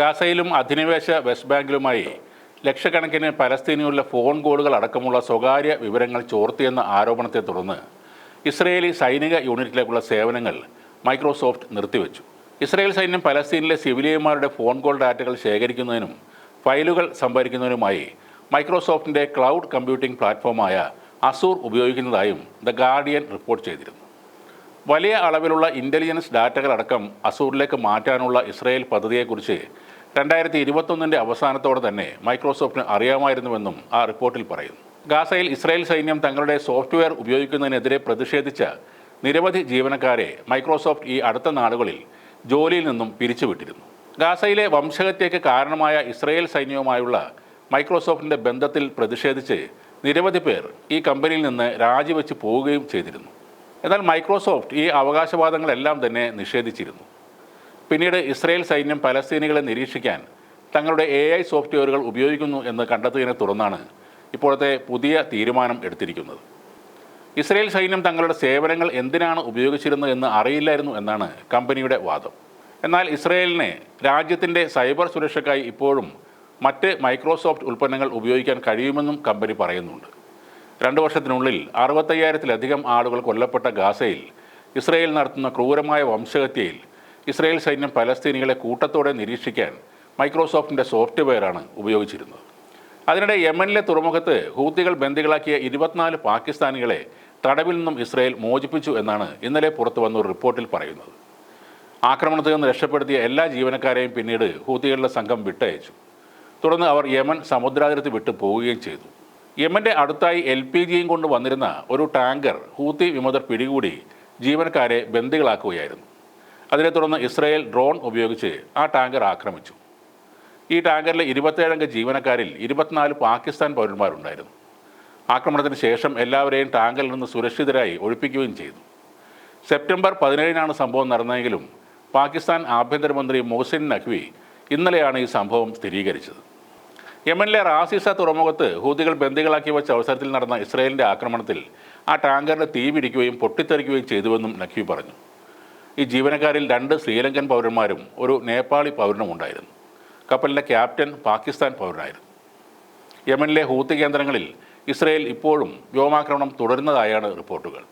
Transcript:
ഗാസയിലും അധിനിവേശ വെസ്റ്റ് ബാങ്കിലുമായി ലക്ഷക്കണക്കിന് പലസ്തീനിയുള്ള ഫോൺ കോളുകൾ അടക്കമുള്ള സ്വകാര്യ വിവരങ്ങൾ ചോർത്തിയെന്ന ആരോപണത്തെ തുടർന്ന് ഇസ്രയേലി സൈനിക യൂണിറ്റിലേക്കുള്ള സേവനങ്ങൾ മൈക്രോസോഫ്റ്റ് നിർത്തിവെച്ചു. ഇസ്രയേൽ സൈന്യം പലസ്തീനിലെ സിവിലിയന്മാരുടെ ഫോൺ കോൾ ഡാറ്റകൾ ശേഖരിക്കുന്നതിനും ഫയലുകൾ സംഭരിക്കുന്നതിനുമായി മൈക്രോസോഫ്റ്റിന്റെ ക്ലൗഡ് കമ്പ്യൂട്ടിംഗ് പ്ലാറ്റ്ഫോമായ അസൂർ ഉപയോഗിക്കുന്നതായും ദ ഗാർഡിയൻ റിപ്പോർട്ട് ചെയ്തിരുന്നു. വലിയ അളവിലുള്ള ഇന്റലിജൻസ് ഡാറ്റകളടക്കം അസൂറിലേക്ക് മാറ്റാനുള്ള ഇസ്രയേൽ പദ്ധതിയെക്കുറിച്ച് രണ്ടായിരത്തി ഇരുപത്തൊന്നിന്റെ അവസാനത്തോടെ തന്നെ മൈക്രോസോഫ്റ്റിന് അറിയാമായിരുന്നുവെന്നും ആ റിപ്പോർട്ടിൽ പറയുന്നു. ഗാസയിൽ ഇസ്രായേൽ സൈന്യം തങ്ങളുടെ സോഫ്റ്റ്വെയർ ഉപയോഗിക്കുന്നതിനെതിരെ പ്രതിഷേധിച്ച നിരവധി ജീവനക്കാരെ മൈക്രോസോഫ്റ്റ് ഈ അടുത്ത നാളുകളിൽ ജോലിയിൽ നിന്നും പിരിച്ചുവിട്ടിരുന്നു. ഗാസയിലെ വംശഹത്യയ്ക്ക് കാരണമായ ഇസ്രയേൽ സൈന്യവുമായുള്ള മൈക്രോസോഫ്റ്റിന്റെ ബന്ധത്തിൽ പ്രതിഷേധിച്ച് നിരവധി പേർ ഈ കമ്പനിയിൽ നിന്ന് രാജിവെച്ച് പോവുകയും ചെയ്തിരുന്നു. എന്നാൽ മൈക്രോസോഫ്റ്റ് ഈ അവകാശവാദങ്ങളെല്ലാം തന്നെ നിഷേധിച്ചിരുന്നു. പിന്നീട് ഇസ്രയേൽ സൈന്യം പലസ്തീനികളെ നിരീക്ഷിക്കാൻ തങ്ങളുടെ എ ഐ സോഫ്റ്റ്വെയറുകൾ ഉപയോഗിക്കുന്നു എന്ന് കണ്ടെത്തിയതിനെ തുടർന്നാണ് ഇപ്പോഴത്തെ പുതിയ തീരുമാനം എടുത്തിരിക്കുന്നത്. ഇസ്രയേൽ സൈന്യം തങ്ങളുടെ സേവനങ്ങൾ എന്തിനാണ് ഉപയോഗിച്ചിരുന്നത് എന്ന് അറിയില്ലായിരുന്നു എന്നാണ് കമ്പനിയുടെ വാദം. എന്നാൽ ഇസ്രയേലിനെ രാജ്യത്തിന്റെ സൈബർ സുരക്ഷയ്ക്കായി ഇപ്പോഴും മറ്റ് മൈക്രോസോഫ്റ്റ് ഉൽപ്പന്നങ്ങൾ ഉപയോഗിക്കാൻ കഴിയുമെന്നും കമ്പനി പറയുന്നുണ്ട്. രണ്ട് വർഷത്തിനുള്ളിൽ അറുപത്തയ്യായിരത്തിലധികം ആളുകൾ കൊല്ലപ്പെട്ട ഗാസയിൽ ഇസ്രയേൽ നടത്തുന്ന ക്രൂരമായ വംശഹത്യയിൽ ഇസ്രയേൽ സൈന്യം പലസ്തീനികളെ കൂട്ടത്തോടെ നിരീക്ഷിക്കാൻ മൈക്രോസോഫ്റ്റിന്റെ സോഫ്റ്റ്വെയറാണ് ഉപയോഗിച്ചിരുന്നത്. അതിനിടെ യമനിലെ തുറമുഖത്ത് ഹൂത്തികൾ ബന്ദികളാക്കിയ ഇരുപത്തിനാല് പാകിസ്ഥാനികളെ തടവിൽ നിന്നും ഇസ്രയേൽ മോചിപ്പിച്ചു എന്നാണ് ഇന്നലെ പുറത്തു വന്ന ഒരു റിപ്പോർട്ടിൽ പറയുന്നത്. ആക്രമണത്തിൽ നിന്ന് രക്ഷപ്പെടുത്തിയ എല്ലാ ജീവനക്കാരെയും പിന്നീട് ഹൂത്തികളുടെ സംഘം വിട്ടയച്ചു. തുടർന്ന് അവർ യമൻ സമുദ്രാതിർത്തി വിട്ടു പോവുകയും ചെയ്തു. യമന്റെ അടുത്തായി എൽ പി ജിയും കൊണ്ട് വന്നിരുന്ന ഒരു ടാങ്കർ ഹൂത്തി വിമതർ പിടികൂടി ജീവനക്കാരെ ബന്ദികളാക്കുകയായിരുന്നു. അതിനെ തുടർന്ന് ഇസ്രായേൽ ഡ്രോൺ ഉപയോഗിച്ച് ആ ടാങ്കർ ആക്രമിച്ചു. ഈ ടാങ്കറിലെ ഇരുപത്തേഴംഗ ജീവനക്കാരിൽ ഇരുപത്തിനാല് പാകിസ്ഥാൻ പൗരന്മാരുണ്ടായിരുന്നു. ആക്രമണത്തിന് ശേഷം എല്ലാവരെയും ടാങ്കറിൽ നിന്ന് സുരക്ഷിതരായി ഒഴിപ്പിക്കുകയും ചെയ്തു. സെപ്റ്റംബർ പതിനേഴിനാണ് സംഭവം നടന്നതെങ്കിലും പാകിസ്ഥാൻ ആഭ്യന്തരമന്ത്രി മോഹസിൻ നഖ്വി ഇന്നലെയാണ് ഈ സംഭവം സ്ഥിരീകരിച്ചത്. യമനിലെ റാസിസ തുറമുഖത്ത് ഹൂതികൾ ബന്ദികളാക്കി വെച്ച അവസരത്തിൽ നടന്ന ഇസ്രായേലിന്റെ ആക്രമണത്തിൽ ആ ടാങ്കറിന് തീ പിടിക്കുകയും പൊട്ടിത്തെറിക്കുകയും ചെയ്തുവെന്നും നഖ്വി പറഞ്ഞു. ഈ ജീവനക്കാരിൽ രണ്ട് ശ്രീലങ്കൻ പൗരന്മാരും ഒരു നേപ്പാളി പൗരനും ഉണ്ടായിരുന്നു. കപ്പലിന്റെ ക്യാപ്റ്റൻ പാകിസ്ഥാൻ പൗരനായിരുന്നു. യമനിലെ ഹൂത്തി കേന്ദ്രങ്ങളിൽ ഇസ്രയേൽ ഇപ്പോഴും വ്യോമാക്രമണം തുടരുന്നതായാണ് റിപ്പോർട്ടുകൾ.